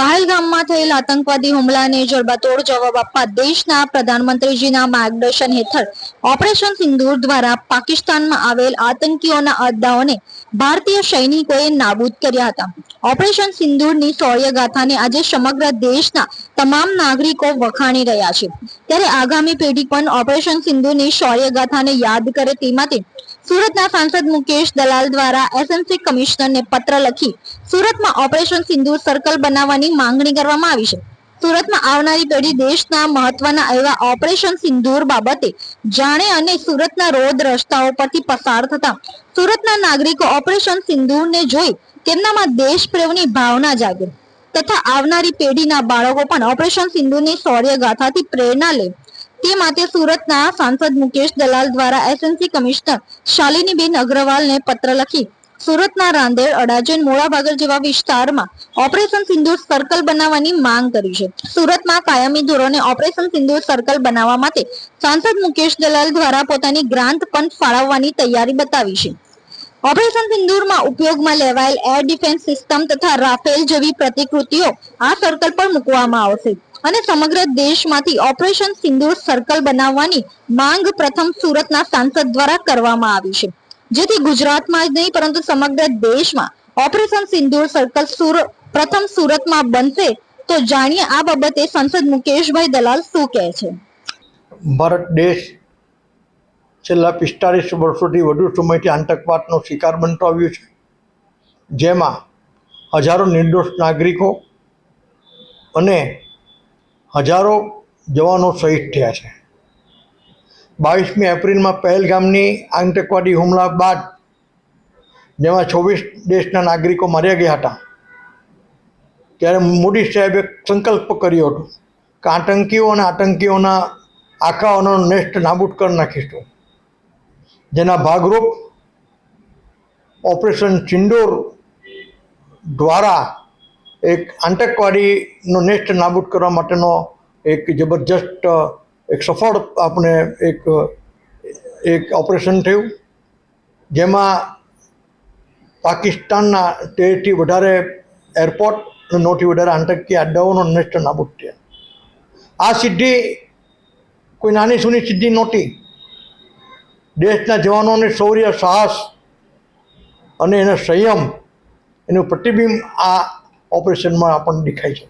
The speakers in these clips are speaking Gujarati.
પહલગામમાં થયેલ આતંકવાદી હુમલાને જડબાતોડ જવાબ આપવા દેશના પ્રધાનમંત્રીજીના માર્ગદર્શન હેઠળ ઓપરેશન સિંદૂર દ્વારા પાકિસ્તાનમાં આવેલ આતંકીઓના અડ્ડાઓને ભારતીય સૈનિકોએ નાબૂદ કર્યા હતા. ઓપરેશન સિંદૂરની શૌર્ય ગાથાને આજે સમગ્ર દેશના તમામ નાગરિકો વખાણી રહ્યા છે. ત્યારે આગામી પેઢી પણ ઓપરેશન સિંદૂરની શૌર્ય ગાથાને યાદ કરે તે માટે સુરતના સાંસદ મુકેશ દલાલ દ્વારા એસએમસી કમિશનરને પત્ર લખી સુરતમાં ઓપરેશન સિંધુર સર્કલ બનાવવાની માંગણી કરવામાં આવી છે. સુરતમાં આવનારી પેઢી દેશના મહત્વના એવા ઓપરેશન સિંદૂર બાબતે જાણે અને સુરતના રોડ રસ્તાઓ પરથી પસાર થતા સુરતના નાગરિકો ઓપરેશન સિંદૂરને જોઈ તેમનામાં દેશપ્રેમની ભાવના જાગે તથા આવનારી પેઢીના બાળકો પણ ઓપરેશન સિંદૂરની શૌર્ય ગાથાથી પ્રેરણા લે. તે માટે સુરતના સાંસદ મુકેશ દલાલ દ્વારા એસએનસી કમિશનર શાલિનીબેન અગ્રવાલને પત્ર લખી સુરતના રાંદેર, અડાજણ, મોડાભાગર જેવા વિસ્તારમાં ઓપરેશન સિંદૂર સર્કલ બનાવવાની માંગ કરી છે. સુરતમાં કાયમી ધોરણે ઓપરેશન સિંદૂર સર્કલ બનાવવા માટે સાંસદ મુકેશ દલાલ દ્વારા પોતાની ગ્રાન્ટ પણ ફાળવવાની તૈયારી બતાવી છે. ઓપરેશન સિંદૂરમાં ઉપયોગમાં લેવાયેલ એર ડિફેન્સ સિસ્ટમ તથા રાફેલ જેવી પ્રતિકૃતિઓ આ સર્કલ પર મૂકવામાં આવશે. અને સમગ્ર દેશમાંથી ઓપરેશન સિંદૂર સર્કલ બનાવવાની માંગ પ્રથમ સુરતના સાંસદ દ્વારા કરવામાં આવી છે. જેથી ગુજરાતમાં જ નહીં, પરંતુ સમગ્ર દેશમાં ઓપરેશન સિંદૂર સર્કલ સુર, પ્રથમ સુરતમાં બનશે, તો જાણીએ આ બાબતે સંસદ મુકેશભાઈ દલાલ શું કહે છે? ભારત દેશ છેલ્લા પિસ્તાળીસ વર્ષોથી વધુ સમયથી આતંકવાદનો શિકાર બનતો આવ્યો છે. જેમાં હજારો નિર્દોષ નાગરિકો અને હજારો જવાનો શહીદ થયા છે. બાવીસમી એપ્રિલમાં પહેલગામની આતંકવાદી હુમલા બાદ જેમાં છવ્વીસ દેશના નાગરિકો માર્યા ગયા હતા. ત્યારે મોદી સાહેબે સંકલ્પ કર્યો હતો કે આતંકીઓ અને આતંકીઓના આખાઓનો નેસ્ટ નાબૂદ કરી નાખીશું. જેના ભાગરૂપ ઓપરેશન ચિંડોર દ્વારા એક આતંકવાદીનો નેસ્ટ નાબૂદ કરવા માટેનો એક જબરજસ્ત એક સફળ આપણે એક એક ઓપરેશન થયું. જેમાં પાકિસ્તાનના તેરથી વધારે એરપોર્ટ નોથી વધારે આતંકી અડ્ડાઓનો નેસ્ટ નાબૂદ થયા. આ સિદ્ધિ કોઈ નાની સૂની સિદ્ધિ નહોતી. દેશના જવાનોને શૌર્ય, સાહસ અને એનો સંયમ, એનું પ્રતિબિંબ આ ઓપરેશનમાં આપણને દેખાય છે.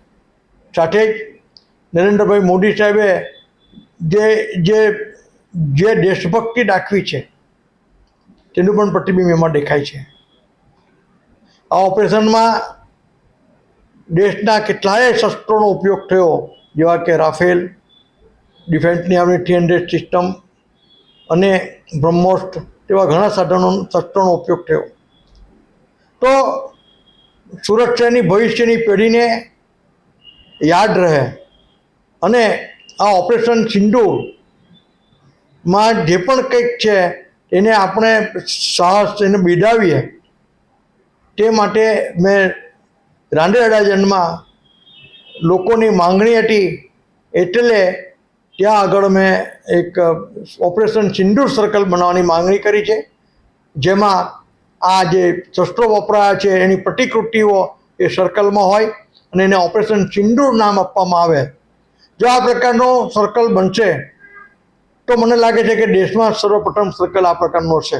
સાથે જ નરેન્દ્રભાઈ મોદી સાહેબે જે જે જે દેશભક્તિ દાખવી છે, તેનું પણ પ્રતિબિંબ એમાં દેખાય છે. આ ઓપરેશનમાં દેશના કેટલાય શસ્ત્રોનો ઉપયોગ થયો, જેવા કે રાફેલ, ડિફેન્સની આપણી થ્રી હંડ્રેડ સિસ્ટમ અને બ્રહ્મોસ્ટ, તેવા ઘણા સાધનો, શસ્ત્રોનો ઉપયોગ થયો. તો સુરક્ષાની ભવિષ્યની પેઢીને યાદ રહે. અને આ ઓપરેશન સિંદૂરમાં જે પણ કંઈક છે, એને આપણે સાહસ એને બિડાવીએ તે માટે મેં રાંડે અડાજનમાં લોકોની માંગણી હતી, એટલે ત્યાં આગળ મેં એક ઓપરેશન સિંદૂર સર્કલ બનાવવાની માંગણી કરી છે, જેમાં આ જે શસ્ત્રો વપરાયા છે, એની પ્રતિકૃતિઓ એ સર્કલમાં હોય અને એને ઓપરેશન સિંદૂર નામ આપવામાં આવે. જો આ પ્રકારનો સર્કલ બનશે, તો મને લાગે છે કે દેશમાં સર્વપ્રથમ સર્કલ આ પ્રકારનો છે